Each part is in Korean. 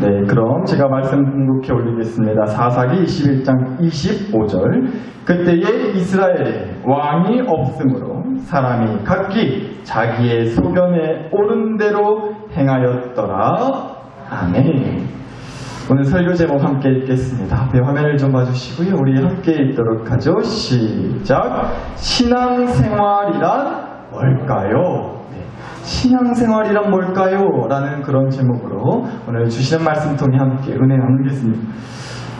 네, 그럼 제가 말씀 공독해 올리겠습니다. 사사기 21장 25절. 그때에 이스라엘에 왕이 없으므로 사람이 각기 자기의 소견에 옳은 대로 행하였더라. 아멘. 오늘 설교 제목 함께 읽겠습니다. 앞에 화면을 좀 봐주시고요. 우리 함께 읽도록 하죠. 시작. 신앙생활이란 뭘까요? 네. 신앙생활이란 뭘까요? 라는 그런 제목으로 오늘 주시는 말씀 통해 함께 은혜 나누겠습니다.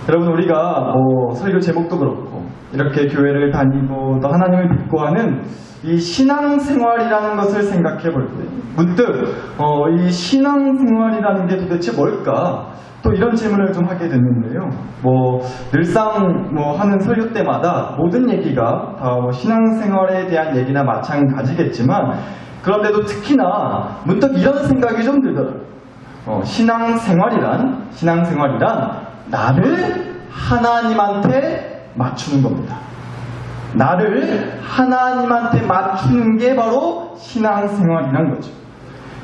여러분 우리가 뭐 설교 제목도 그렇고 이렇게 교회를 다니고 또 하나님을 믿고 하는 이 신앙생활이라는 것을 생각해 볼 때 문득 어, 이 신앙생활이라는 게 도대체 뭘까? 또 이런 질문을 좀 하게 됐는데요. 뭐 늘상 뭐 하는 설교 때마다 모든 얘기가 다 뭐 신앙생활에 대한 얘기나 마찬가지겠지만 그런데도 특히나 문득 이런 생각이 좀 들더라고요. 어, 신앙생활이란 신앙생활이란 나를 하나님한테 맞추는 겁니다. 나를 하나님한테 맞추는 게 바로 신앙생활이란 거죠.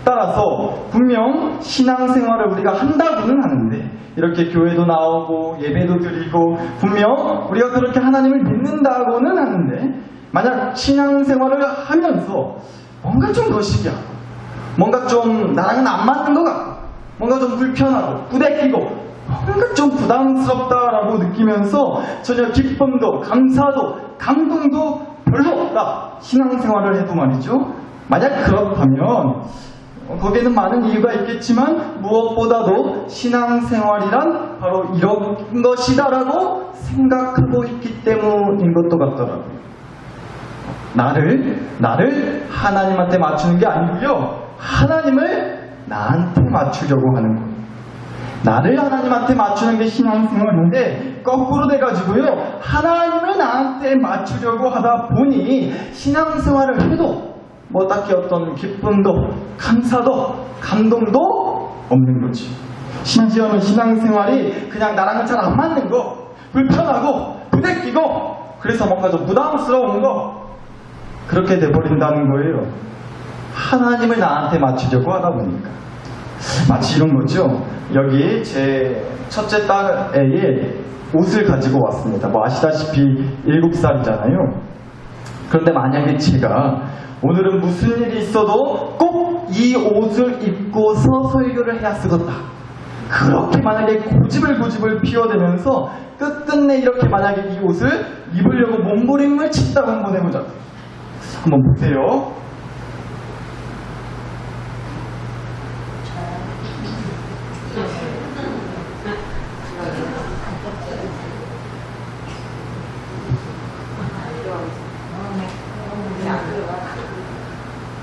따라서 분명 신앙생활을 우리가 한다고는 하는데 이렇게 교회도 나오고 예배도 드리고 분명 우리가 그렇게 하나님을 믿는다고는 하는데 만약 신앙생활을 하면서 뭔가 좀 거시기하고 뭔가 좀 나랑은 안 맞는 것 같고 뭔가 좀 불편하고 부대끼고 뭔가 좀 부담스럽다라고 느끼면서 전혀 기쁨도 감사도 감동도 별로 없다 신앙생활을 해도 말이죠 만약 그렇다면 어, 거기에는 많은 이유가 있겠지만 무엇보다도 신앙생활이란 바로 이런 것이다라고 생각하고 있기 때문인 것도 같더라고요. 나를 나를 하나님한테 맞추는 게 아니고요. 하나님을 나한테 맞추려고 하는 거예요. 나를 하나님한테 맞추는 게 신앙생활인데 거꾸로 돼가지고요. 하나님을 나한테 맞추려고 하다 보니 신앙생활을 해도 뭐 딱히 어떤 기쁨도 감사도 감동도 없는 거지. 심지어는 신앙생활이 그냥 나랑은 잘 안 맞는 거 불편하고 부대끼고 그래서 뭔가 좀 부담스러운 거 그렇게 돼버린다는 거예요. 하나님을 나한테 맞추려고 하다 보니까 마치 이런 거죠. 여기 제 첫째 딸의 옷을 가지고 왔습니다. 뭐 아시다시피 7살이잖아요. 그런데 만약에 제가 오늘은 무슨 일이 있어도 꼭 이 옷을 입고서 설교를 해야 쓰겠다. 그렇게 만약에 고집을 고집을 피워대면서 끝끝내 이렇게 만약에 이 옷을 입으려고 몸부림을 친다고 한번 해보자. 한번 보세요.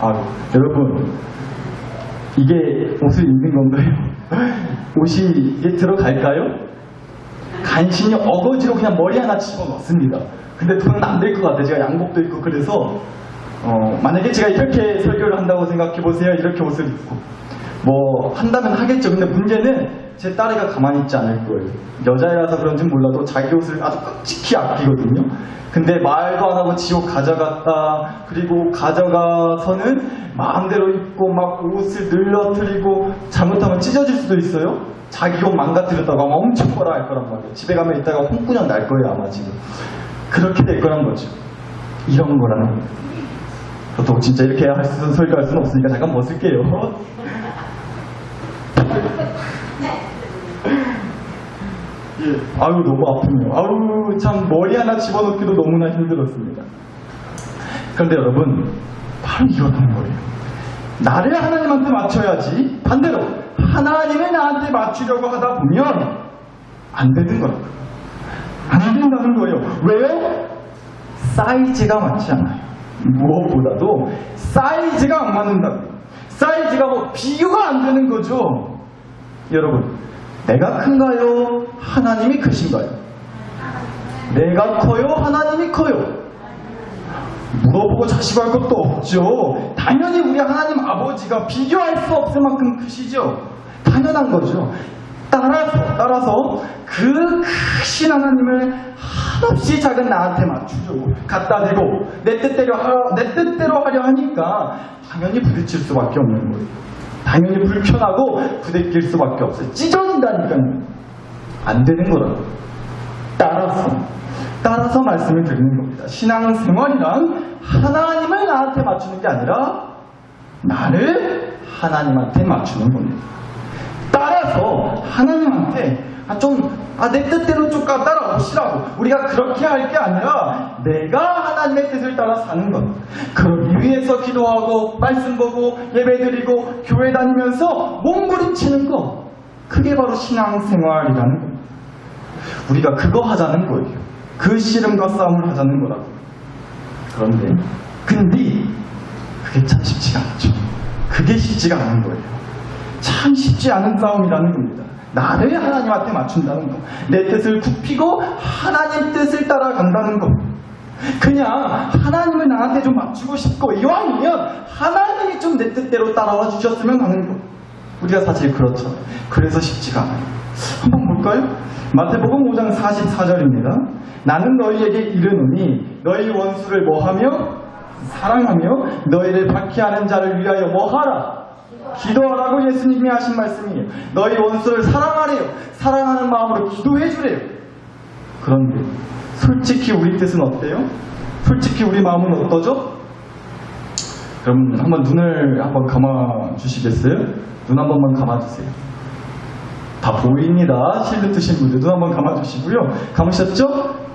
아, 여러분, 이게 옷을 입는 건가요? 옷이 이게 들어갈까요? 간신히 어거지로 그냥 머리 하나 집어넣습니다. 근데 그건 안될 것 같아요. 제가 양복도 입고 그래서 어, 만약에 제가 이렇게 설교를 한다고 생각해 보세요. 이렇게 옷을 입고 뭐 한다면 하겠죠. 근데 문제는 제 딸애가 가만히 있지 않을 거예요. 여자애라서 그런지 몰라도 자기 옷을 아주 끔찍히 아끼거든요. 근데 말도 안 하고 지옥 가져갔다. 그리고 가져가서는 마음대로 입고 막 옷을 늘러뜨리고 잘못하면 찢어질 수도 있어요. 자기 옷 망가뜨렸다고 아마 엄청 뭐라 할 거란 말이에요. 집에 가면 이따가 홍군형 날 거예요 아마 지금. 그렇게 될 거란 거죠. 이런 거라는 거예요. 보통 진짜 이렇게 할 수, 설교할 수는 없으니까 잠깐 벗을게요. 예, 아유 너무 아프네요. 아유 참 머리 하나 집어넣기도 너무나 힘들었습니다. 그런데 여러분 바로 이렇다는 거예요. 나를 하나님한테 맞춰야지 반대로 하나님을 나한테 맞추려고 하다 보면 안 되는 거예요. 안 된다는 거예요. 왜요? 사이즈가 맞지 않아요. 무엇보다도 사이즈가 안 맞는다고요. 사이즈가 뭐 비교가 안 되는 거죠. 여러분, 내가 큰가요? 하나님이 크신가요? 내가 커요? 하나님이 커요? 물어보고 자식할 것도 없죠. 당연히 우리 하나님 아버지가 비교할 수 없을 만큼 크시죠. 당연한 거죠. 따라서, 따라서 그 크신 하나님을 한없이 작은 나한테 맞추죠. 갖다 대고 내 뜻대로, 하, 내 뜻대로 하려 하니까 당연히 부딪힐 수밖에 없는 거예요. 당연히 불편하고 부대낄 수밖에 없어요. 찢어진다니까요. 안 되는 거라고. 따라서, 따라서 말씀을 드리는 겁니다. 신앙생활이란 하나님을 나한테 맞추는 게 아니라 나를 하나님한테 맞추는 겁니다. 따라서 하나님한테 아, 좀, 아, 내 뜻대로 좀 가- 따라오시라고. 우리가 그렇게 할 게 아니라 내가 하나님의 뜻을 따라 사는 것. 그러기 위해서 기도하고, 말씀 보고, 예배 드리고, 교회 다니면서 몸부림치는 것. 그게 바로 신앙생활이라는 겁니다. 우리가 그거 하자는 거예요. 그 씨름과 싸움을 하자는 거라고. 그런데, 근데, 그게 참 쉽지가 않죠. 그게 쉽지가 않은 거예요. 참 쉽지 않은 싸움이라는 겁니다. 나를 하나님한테 맞춘다는 거. 내 뜻을 굽히고 하나님 뜻을 따라간다는 거. 그냥 하나님을 나한테 좀 맞추고 싶고 이왕이면 하나님이 좀 내 뜻대로 따라와 주셨으면 하는 거. 우리가 사실 그렇죠. 그래서 쉽지가 않아요. 한번 볼까요? 마태복음 5장 44절입니다. 나는 너희에게 이르노니 너희 원수를 뭐하며 사랑하며 너희를 박해하는 자를 위하여 뭐하라? 기도하라고 예수님이 하신 말씀이에요. 너희 원수를 사랑하래요. 사랑하는 마음으로 기도해 주래요. 그런데 솔직히 우리 뜻은 어때요? 솔직히 우리 마음은 어떠죠? 그럼 한번 눈을 한번 감아 주시겠어요? 눈 한 번만 감아 주세요. 다 보입니다. 실드 뜨신 분들 눈 한번 감아 주시고요. 감으셨죠?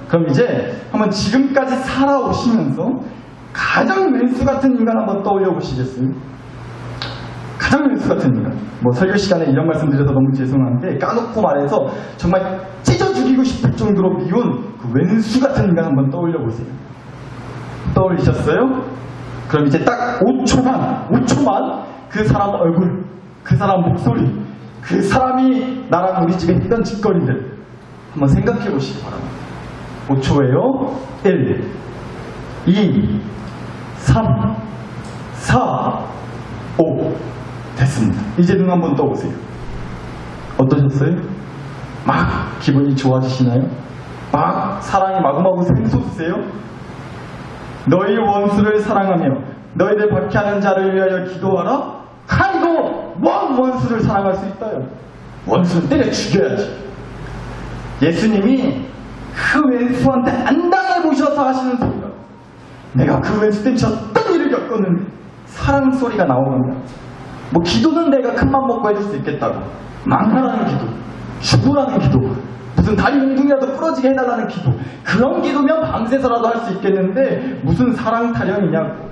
그럼 이제 한번 지금까지 살아오시면서 가장 왼수 같은 인간 한번 떠올려 보시겠어요? 같은 인간. 뭐 설교 시간에 이런 말씀 드려서 너무 죄송한데 까놓고 말해서 정말 찢어 죽이고 싶을 정도로 미운 그 왼수 같은 인간 한번 떠올려 보세요. 떠올리셨어요? 그럼 이제 딱 5초만, 5초만 그 사람 얼굴, 그 사람 목소리, 그 사람이 나랑 우리 집에 했던 짓거리들 한번 생각해 보시기 바랍니다. 5초예요. 1, 2, 3, 4, 5. 됐습니다. 이제 눈 한번 떠보세요. 어떠셨어요? 막 기분이 좋아지시나요? 막 사랑이 마구마구 샘솟으세요? 너희 원수를 사랑하며 너희를 박해하는 자를 위하여 기도하라? 아이고 뭔 원수를 사랑할 수 있다요? 원수는 때려 죽여야지. 예수님이 그 왼수한테 안 당해보셔서 하시는 소리가 내가 그 왼수 때문에 어떤 일을 겪었는데 사랑 소리가 나오면 뭐 기도는 내가 큰맘 먹고 해줄 수 있겠다고. 망하라는 기도 죽으라는 기도 무슨 다리 몽둥이라도 부러지게 해달라는 기도. 그런 기도면 밤새서라도 할 수 있겠는데 무슨 사랑 타령이냐고.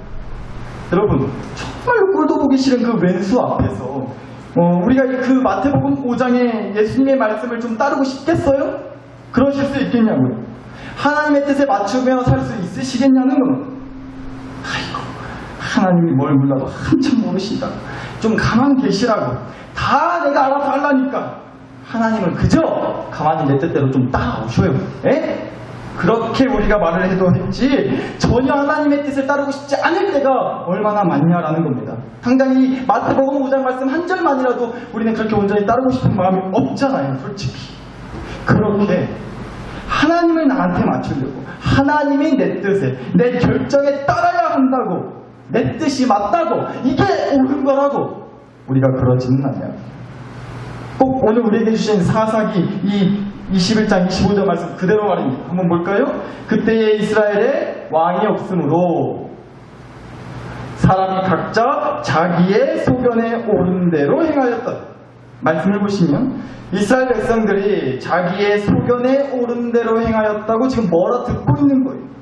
여러분 정말로 꼴도 보기 싫은 그 왼수 앞에서 어, 우리가 그 마태복음 5장의 예수님의 말씀을 좀 따르고 싶겠어요? 그러실 수 있겠냐고요? 하나님의 뜻에 맞추며 살 수 있으시겠냐는 건 아이고 하나님이 뭘 몰라도 한참 모르시다 좀 가만 계시라고. 다 내가 알아서 하려니까. 하나님은 그저 가만히 내 뜻대로 좀 따라오셔요. 에? 그렇게 우리가 말을 해도 했지 전혀 하나님의 뜻을 따르고 싶지 않을 때가 얼마나 많냐라는 겁니다. 당장 이 마태복음 5장 말씀 한 절만이라도 우리는 그렇게 온전히 따르고 싶은 마음이 없잖아요 솔직히. 그렇게 하나님을 나한테 맞추려고 하나님이 내 뜻에 내 결정에 따라야 한다고 내 뜻이 맞다고 이게 옳은 거라고 우리가 그러지는 않냐 꼭 오늘 우리에게 주신 사사기 이 21장 25절 말씀 그대로 말입니다 한번 볼까요? 그때에 이스라엘에 왕이 없으므로 사람이 각자 자기의 소견에 오른 대로 행하였다. 말씀을 보시면 이스라엘 백성들이 자기의 소견에 오른 대로 행하였다고 지금 뭐라 듣고 있는 거예요.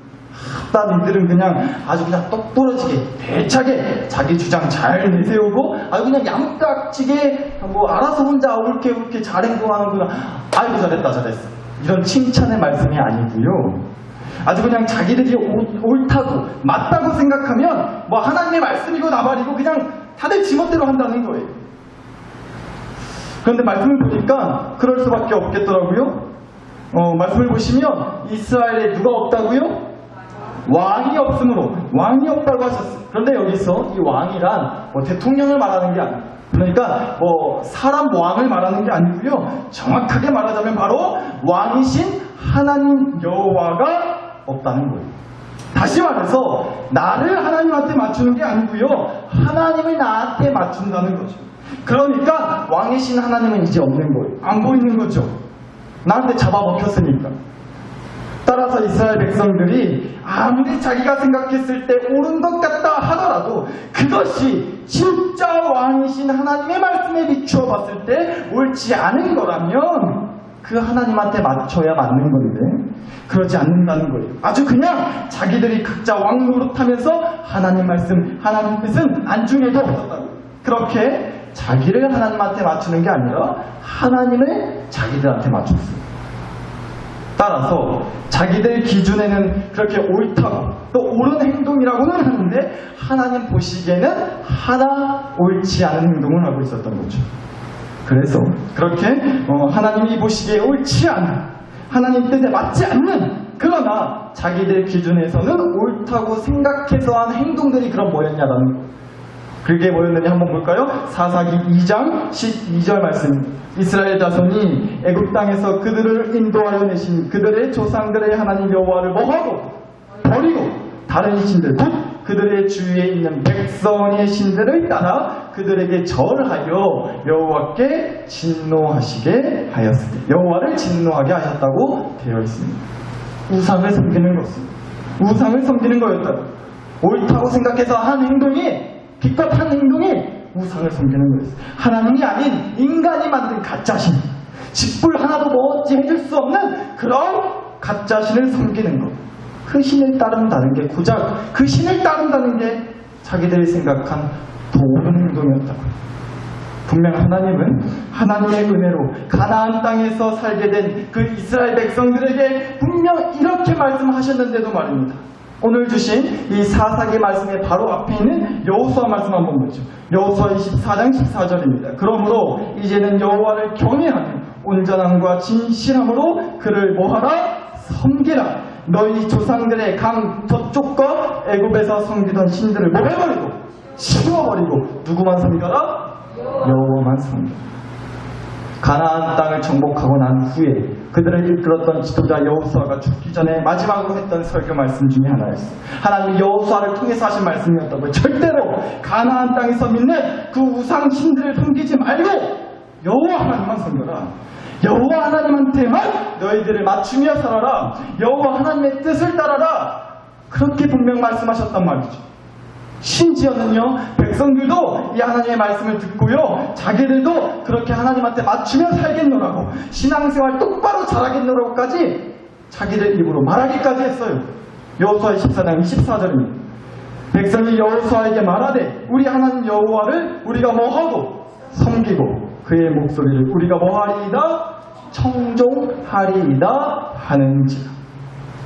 딱 이들은 그냥 아주 그냥 똑부러지게 대차게 자기 주장 잘 내세우고 아주 그냥 얌깍지게 뭐 알아서 혼자 옳게 옳게 잘 행동하는구나. 아이고 잘했다 잘했어. 이런 칭찬의 말씀이 아니고요. 아주 그냥 자기들이 옳- 옳다고 맞다고 생각하면 뭐 하나님의 말씀이고 나발이고 그냥 다들 지멋대로 한다는 거예요. 그런데 말씀을 보니까 그럴 수밖에 없겠더라고요. 어, 말씀을 보시면 이스라엘에 누가 없다고요? 왕이 없으므로 왕이 없다고 하셨어요. 그런데 여기서 이 왕이란 뭐 대통령을 말하는 게 아니에요. 그러니까 뭐 사람 왕을 말하는 게 아니고요. 정확하게 말하자면 바로 왕이신 하나님 여호와가 없다는 거예요. 다시 말해서 나를 하나님한테 맞추는 게 아니고요. 하나님을 나한테 맞춘다는 거죠. 그러니까 왕이신 하나님은 이제 없는 거예요. 안 보이는 거죠. 나한테 잡아먹혔으니까. 따라서 이스라엘 백성들이 아무리 자기가 생각했을 때 옳은 것 같다 하더라도 그것이 진짜 왕이신 하나님의 말씀에 비추어 봤을 때 옳지 않은 거라면 그 하나님한테 맞춰야 맞는 건데 그러지 않는다는 거예요. 아주 그냥 자기들이 각자 왕 노릇하면서 하나님 말씀, 하나님 뜻은 안중에도 없었다고. 그렇게 자기를 하나님한테 맞추는 게 아니라 하나님을 자기들한테 맞췄어요. 따라서 자기들 기준에는 그렇게 옳다고 또 옳은 행동이라고는 하는데 하나님 보시기에는 하나 옳지 않은 행동을 하고 있었던 거죠. 그래서 그렇게 어, 하나님이 보시기에 옳지 않은 하나님 뜻에 맞지 않는 그러나 자기들 기준에서는 옳다고 생각해서 한 행동들이 그럼 뭐였냐라는 거예요. 그게 뭐였느냐 한번 볼까요? 사사기 2장 12절 말씀. 이스라엘 자손이 애굽 땅에서 그들을 인도하여 내신 그들의 조상들의 하나님 여호와를 뭐하고 버리고 다른 신들 곧 그들의 주위에 있는 백성의 신들을 따라 그들에게 절하여 여호와께 진노하시게 하였으니 여호와를 진노하게 하셨다고 되어 있습니다. 우상을 섬기는 것은 우상을 섬기는 거였다. 옳다고 생각해서 한 행동이 기껏 한 행동이 우상을 섬기는 거였어요. 하나님이 아닌 인간이 만든 가짜신, 짓불 하나도 멋지 해줄 수 없는 그런 가짜신을 섬기는 것. 그 신을 따른다는 게 고작 그 신을 따른다는 게 자기들이 생각한 더 옳은 행동이었다고요. 분명 하나님은 하나님의 은혜로 가나안 땅에서 살게 된 그 이스라엘 백성들에게 분명 이렇게 말씀하셨는데도 말입니다. 오늘 주신 이 사사기 말씀의 바로 앞에 있는 여호수아 말씀 한번 보죠. 여호수아 24장 14절입니다. 그러므로 이제는 여호와를 경외하는 온전함과 진실함으로 그를 뭐하라 섬기라. 너희 조상들의 강 저쪽과 애굽에서 섬기던 신들을 뭐 해버리고 치워버리고 누구만 섬겨라? 여호와만 섬겨. 가나안 땅을 정복하고 난 후에 그들을 이끌었던 지도자 여호수아가 죽기 전에 마지막으로 했던 설교 말씀 중에 하나였어요. 하나님이 여호수아를 통해서 하신 말씀이었다고요. 절대로 가나안 땅에서 믿는 그 우상 신들을 섬기지 말고 여호와 하나님만 섬겨라. 여호와 하나님한테만 너희들을 맞추며 살아라. 여호와 하나님의 뜻을 따라라. 그렇게 분명 말씀하셨단 말이죠. 심지어는요, 백성들도 이 하나님의 말씀을 듣고요, 자기들도 그렇게 하나님한테 맞추며 살겠노라고, 신앙생활 똑바로 잘하겠노라고까지 자기들 입으로 말하기까지 했어요. 여호수아 14장 24절입니다. 백성이 여호수아에게 말하되 우리 하나님 여호와를 우리가 뭐하고 섬기고 그의 목소리를 우리가 뭐하리이다 청종하리이다 하는지라.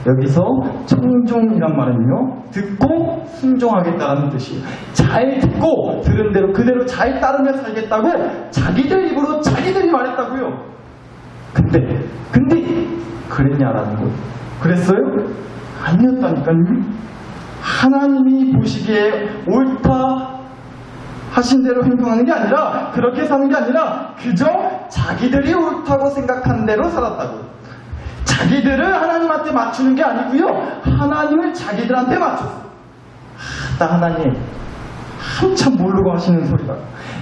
여기서 청종이란 말은요, 듣고 순종하겠다는 뜻이에요. 잘 듣고 들은 대로 그대로 잘 따르며 살겠다고 자기들 입으로 자기들이 말했다고요. 근데, 근데 그랬냐라는 거예요. 그랬어요? 아니었다니까요. 하나님이 보시기에 옳다 하신 대로 행동하는 게 아니라 그렇게 사는 게 아니라 그저 자기들이 옳다고 생각한 대로 살았다고. 자기들을 하나님한테 맞추는 게 아니고요. 하나님을 자기들한테 맞췄어. 나 하나님 한참 모르고 하시는 소리다.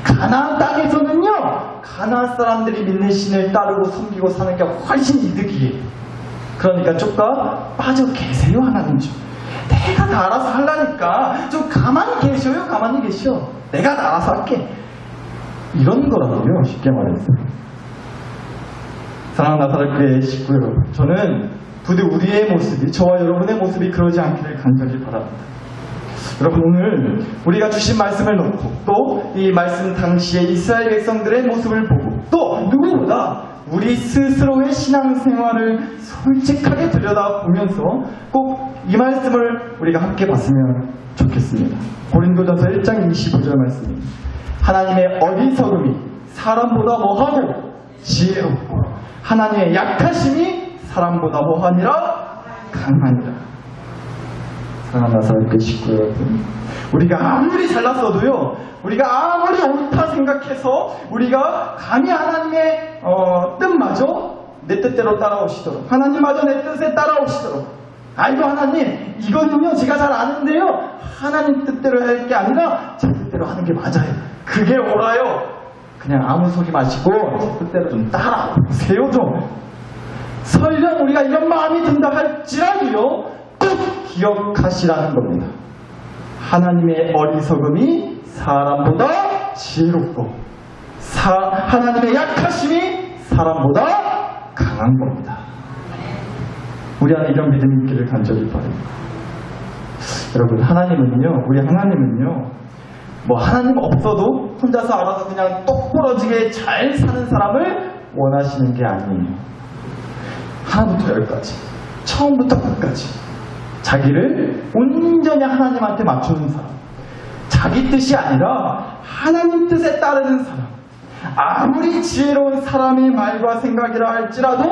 가나안 땅에서는요. 가나안 사람들이 믿는 신을 따르고 섬기고 사는 게 훨씬 이득이에요. 그러니까 쪽가 빠져 계세요 하나님 좀. 내가 다 알아서 하려니까 좀 가만히 계셔요 가만히 계셔. 내가 다 알아서 할게. 이런 거라고요 쉽게 말해서. 사랑하는 나사렛교회 식구 여러분, 저는 부디 우리의 모습이, 저와 여러분의 모습이 그러지 않기를 간절히 바랍니다. 여러분, 오늘 우리가 주신 말씀을 놓고 또 이 말씀 당시에 이스라엘 백성들의 모습을 보고 또 누구보다 우리 스스로의 신앙생활을 솔직하게 들여다보면서 꼭 이 말씀을 우리가 함께 봤으면 좋겠습니다. 고린도전서 1장 25절 말씀입니다. 하나님의 어리석음이 사람보다 뭐하고 지혜롭고 하나님의 약하심이 사람보다 뭐하니라? 강하니라. 사랑하는 나사렛 식구 여러분, 우리가 아무리 잘났어도요, 우리가 아무리 옳다 생각해서 우리가 감히 하나님의 어, 뜻마저 내 뜻대로 따라오시도록 하나님마저 내 뜻에 따라오시도록. 아이고 하나님 이거는요 제가 잘 아는데요. 하나님 뜻대로 할 게 아니라 제 뜻대로 하는 게 맞아요. 그게 옳아요 그냥 아무 소리 마시고 그때로 좀 따라오세요 좀. 설령 우리가 이런 마음이 든다 할지라도요 꼭 기억하시라는 겁니다. 하나님의 어리석음이 사람보다 지혜롭고 사- 하나님의 약하심이 사람보다 강한 겁니다. 우리 안에 이런 믿음이 있기를 간절히 바랍니다. 여러분 하나님은요 우리 하나님은요 뭐 하나님 없어도 혼자서 알아서 그냥 똑부러지게 잘 사는 사람을 원하시는 게 아니에요. 하나부터 열까지 처음부터 끝까지 자기를 온전히 하나님한테 맞추는 사람 자기 뜻이 아니라 하나님 뜻에 따르는 사람 아무리 지혜로운 사람의 말과 생각이라 할지라도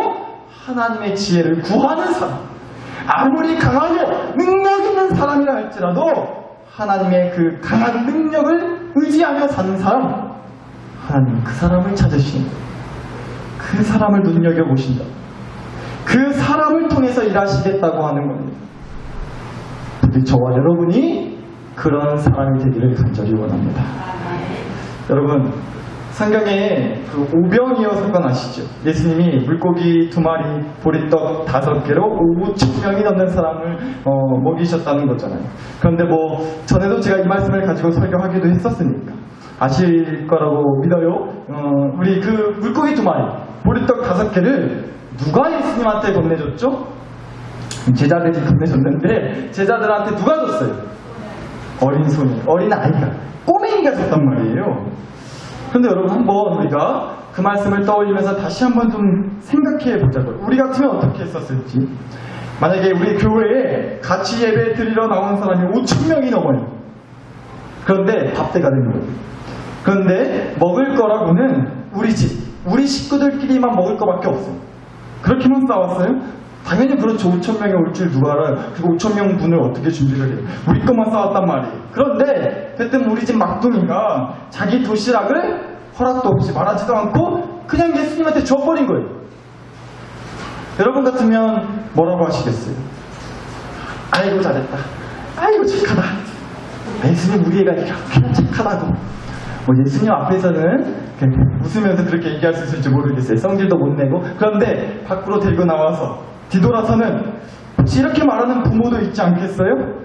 하나님의 지혜를 구하는 사람 아무리 강하고 능력 있는 사람이라 할지라도 하나님의 그 강한 능력을 의지하며 사는 사람. 하나님 그 사람을 거예요. 그 사람을 눈여겨보신다. 그 사람을 통해서 일하시겠다고 하는 겁니다. 부디 저와 여러분이 그런 사람이 되기를 간절히 원합니다. 여러분 성경에 그 오병이어 사건 아시죠? 예수님이 물고기 두 마리, 보리떡 다섯 개로 5천 명이 넘는 사람을 어, 먹이셨다는 거잖아요. 그런데 뭐 전에도 제가 이 말씀을 가지고 설교하기도 했었으니까 아실 거라고 믿어요. 어, 우리 그 물고기 두 마리, 보리떡 다섯 개를 누가 예수님한테 건네줬죠? 제자들이 건네줬는데 제자들한테 누가 줬어요? 어린 소년, 어린 아이가, 꼬맹이가 줬단 말이에요. 근데 여러분 한번 우리가 그 말씀을 떠올리면서 다시 한번 좀 생각해 보자고요. 우리 같으면 어떻게 했었을지. 만약에 우리 교회에 같이 예배 드리러 나온 사람이 5천 명이 넘어요. 그런데 밥대가 된 거예요. 그런데 먹을 거라고는 우리 집, 우리 식구들끼리만 먹을 거밖에 없어요. 그렇게만 싸웠어요? 당연히 그렇죠. 5천 명이 올 줄 누가 알아요. 그리고 5천 명 분을 어떻게 준비를 해요? 우리 것만 싸웠단 말이에요. 그런데 그때 우리 집 막둥이가 자기 도시락을 허락도 없이 말하지도 않고 그냥 예수님한테 줘버린 거예요. 여러분 같으면 뭐라고 하시겠어요? 아이고 잘했다. 아이고 착하다. 아, 예수님 우리 애가 이렇게 착하다고. 뭐 예수님 앞에서는 웃으면서 그렇게 얘기할 수 있을지 모르겠어요. 성질도 못 내고. 그런데 밖으로 데리고 나와서 뒤돌아서는 혹시 이렇게 말하는 부모도 있지 않겠어요?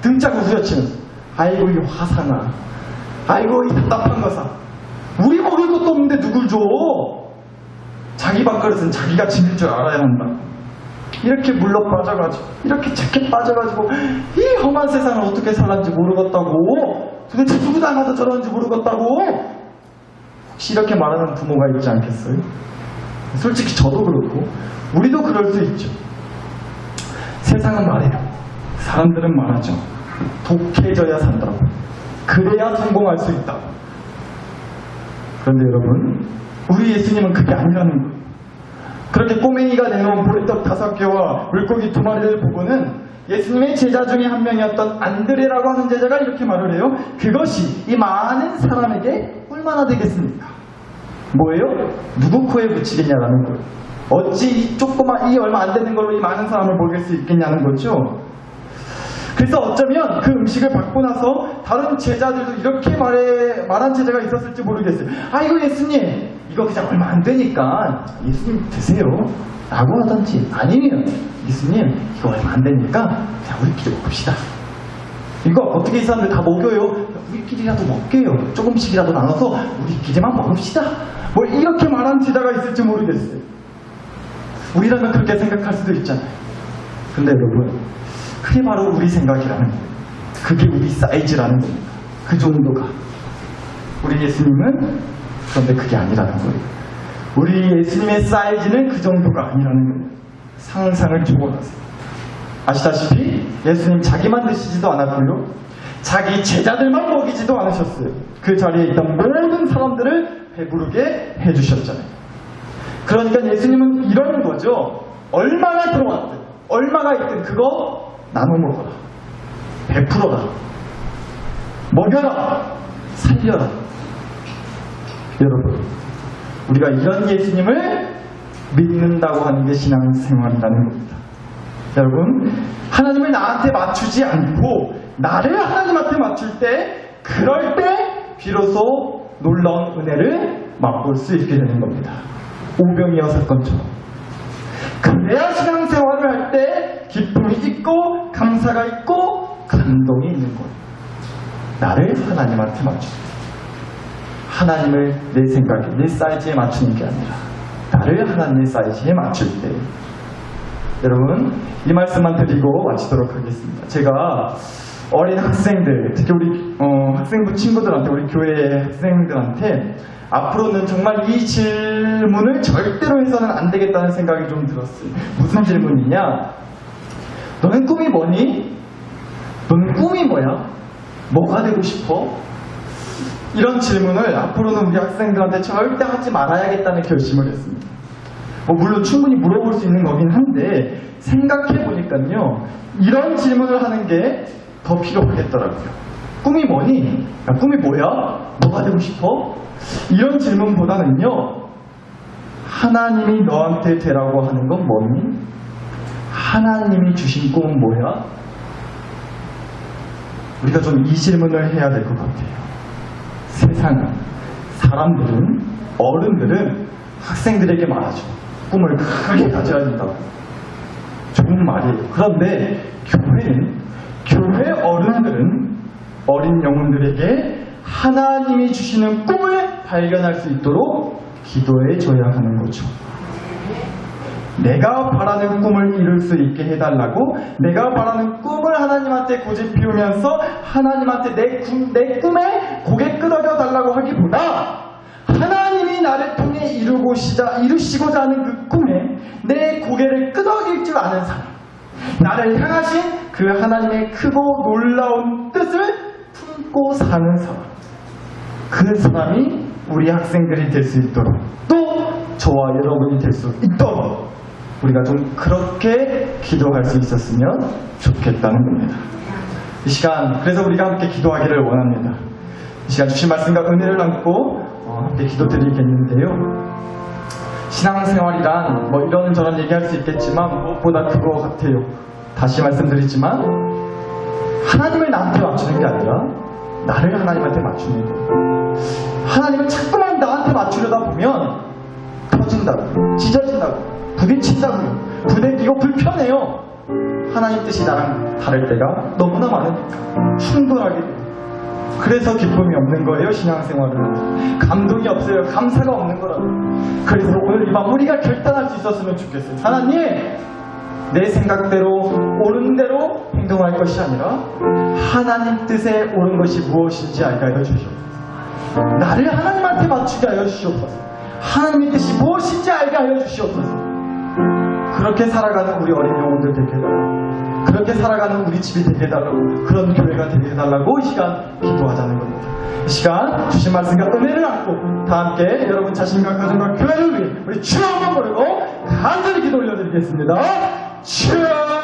등짝 후려치면서 아이고 이 화상아. 아이고 이 답답한 거사. 우리 먹을 것도 없는데 누굴 줘? 자기 밥그릇은 자기가 지닐 줄 알아야 한다. 이렇게 물러 빠져가지고 이렇게 착해 빠져가지고 이 험한 세상을 어떻게 살았는지 모르겠다고? 도대체 누구 닮아서 저러는지 모르겠다고? 혹시 이렇게 말하는 부모가 있지 않겠어요? 솔직히 저도 그렇고 우리도 그럴 수 있죠. 세상은 말해요 사람들은 말하죠. 독해져야 산다고. 그래야 성공할 수 있다고 그런데 여러분 우리 예수님은 그게 아니라는 거예요 그렇게 꼬맹이가 내놓은 보리떡 다섯 개와 물고기 두 마리를 보고는 예수님의 제자 중에 한 명이었던 안드레라고 하는 제자가 이렇게 말을 해요. 그것이 이 많은 사람에게 얼마나 되겠습니까? 뭐예요? 누구 코에 붙이겠냐라는 거예요. 어찌 이 조그만 이 얼마 안 되는 걸로 이 많은 사람을 먹일 수 있겠냐는 거죠. 그래서 어쩌면 그 음식을 받고 나서 다른 제자들도 이렇게 말해, 말한 제자가 있었을지 모르겠어요. 아, 이거 예수님, 이거 그냥 얼마 안 되니까 예수님 드세요. 라고 하던지 아니면 예수님, 이거 얼마 안 되니까 그냥 우리끼리 먹읍시다. 이거 어떻게 이 사람들 다 먹여요? 우리끼리라도 먹게요. 조금씩이라도 나눠서 우리끼리만 먹읍시다. 뭐 이렇게 말한 제자가 있을지 모르겠어요. 우리라면 그렇게 생각할 수도 있잖아요. 근데 여러분, 그게 바로 우리 생각이라는 거예요. 그게 우리 사이즈라는 겁니다. 그 정도가. 우리 예수님은 그런데 그게 아니라는 거예요. 우리 예수님의 사이즈는 그 정도가 아니라는 거예요. 상상을 초월하세요. 아시다시피 예수님 자기만 드시지도 않았고요. 자기 제자들만 먹이지도 않으셨어요. 그 자리에 있던 모든 사람들을 배부르게 해주셨잖아요. 그러니까 예수님은 이러는 거죠. 얼마나 들어왔든, 얼마가 있든 그거 나눠 먹어라. 베풀어라. 먹여라. 살려라. 여러분, 우리가 이런 예수님을 믿는다고 하는 게 신앙생활이라는 겁니다. 여러분, 하나님을 나한테 맞추지 않고 나를 하나님한테 맞출 때, 그럴 때 비로소 놀라운 은혜를 맛볼 수 있게 되는 겁니다. 오병이어 사건처럼. 그래야 신앙생활을 할 때 기쁨이 있고 감사가 있고 감동이 있는 거예요. 나를 하나님한테 맞추는 하나님을 내 생각에 내 사이즈에 맞추는 게 아니라 나를 하나님의 사이즈에 맞출 때 여러분 이 말씀만 드리고 마치도록 하겠습니다. 제가 어린 학생들 특히 우리 어, 학생부 친구들한테 우리 교회 학생들한테 앞으로는 정말 이 질문을 절대로 해서는 안 되겠다는 생각이 좀 들었어요. 무슨 질문이냐? 너는 꿈이 뭐니? 너는 꿈이 뭐야? 뭐가 되고 싶어? 이런 질문을 앞으로는 우리 학생들한테 절대 하지 말아야겠다는 결심을 했습니다. 뭐 물론 충분히 물어볼 수 있는 거긴 한데 생각해 보니까요 이런 질문을 하는 게 더 필요하겠더라고요. 꿈이 뭐니? 야, 꿈이 뭐야? 뭐가 되고 싶어? 이런 질문보다는요 하나님이 너한테 되라고 하는 건 뭐니? 하나님이 주신 꿈은 뭐야? 우리가 좀 이 질문을 해야 될 것 같아요. 세상은, 사람들은, 어른들은 학생들에게 말하죠. 꿈을 크게 가져야 된다고. 좋은 말이에요. 그런데 교회는, 교회 어른들은 어린 영혼들에게 하나님이 주시는 꿈을 발견할 수 있도록 기도해 줘야 하는 거죠. 내가 바라는 꿈을 이룰 수 있게 해달라고 내가 바라는 꿈을 하나님한테 고집 피우면서 하나님한테 내, 꿈, 내 꿈에 고개 끄덕여 달라고 하기보다 하나님이 나를 통해 이루고시자, 이루시고자 하는 그 꿈에 내 고개를 끄덕일 줄 아는 사람 나를 향하신 그 하나님의 크고 놀라운 뜻을 품고 사는 사람 그 사람이 우리 학생들이 될 수 있도록 또 저와 여러분이 될 수 있도록 우리가 좀 그렇게 기도할 수 있었으면 좋겠다는 겁니다. 이 시간 그래서 우리가 함께 기도하기를 원합니다. 이 시간 주신 말씀과 은혜를 안고 어, 함께 기도드리겠는데요. 신앙생활이란 뭐 이런 저런 얘기할 수 있겠지만 무엇보다 그거 같아요. 다시 말씀드리지만 하나님을 나한테 맞추는 게 아니라 나를 하나님한테 맞추는 거예요. 하나님을 자꾸만 나한테 맞추려다 보면 터진다고, 찢어진다고, 부딪힌다고요. 부대끼고 불편해요. 하나님 뜻이 나랑 다를 때가 너무나 많으니까 충돌하게 돼요. 그래서 기쁨이 없는 거예요, 신앙생활은. 감동이 없어요. 감사가 없는 거라고. 그래서 오늘 이밤 우리가 결단할 수 있었으면 좋겠어요. 하나님, 내 생각대로, 옳은 대로 행동할 것이 아니라 하나님 뜻에 옳은 것이 무엇인지 알게 하여 주시옵소서. 나를 하나님한테 맞추게 하여 주시옵소서. 하나님의 뜻이 무엇인지 알게 하여 주시옵소서. 그렇게 살아가는 우리 어린 영혼들 되게 해달라고. 그렇게 살아가는 우리 집이 되게 해달라고. 그런 교회가 되게 해달라고 이 시간 기도하자는 겁니다. 이 시간 주신 말씀과 은혜를 안고 다 함께 여러분 자신과 가정과 교회를 위해 우리 주여 한번 부르고 간절히 기도 올려드리겠습니다. 주여!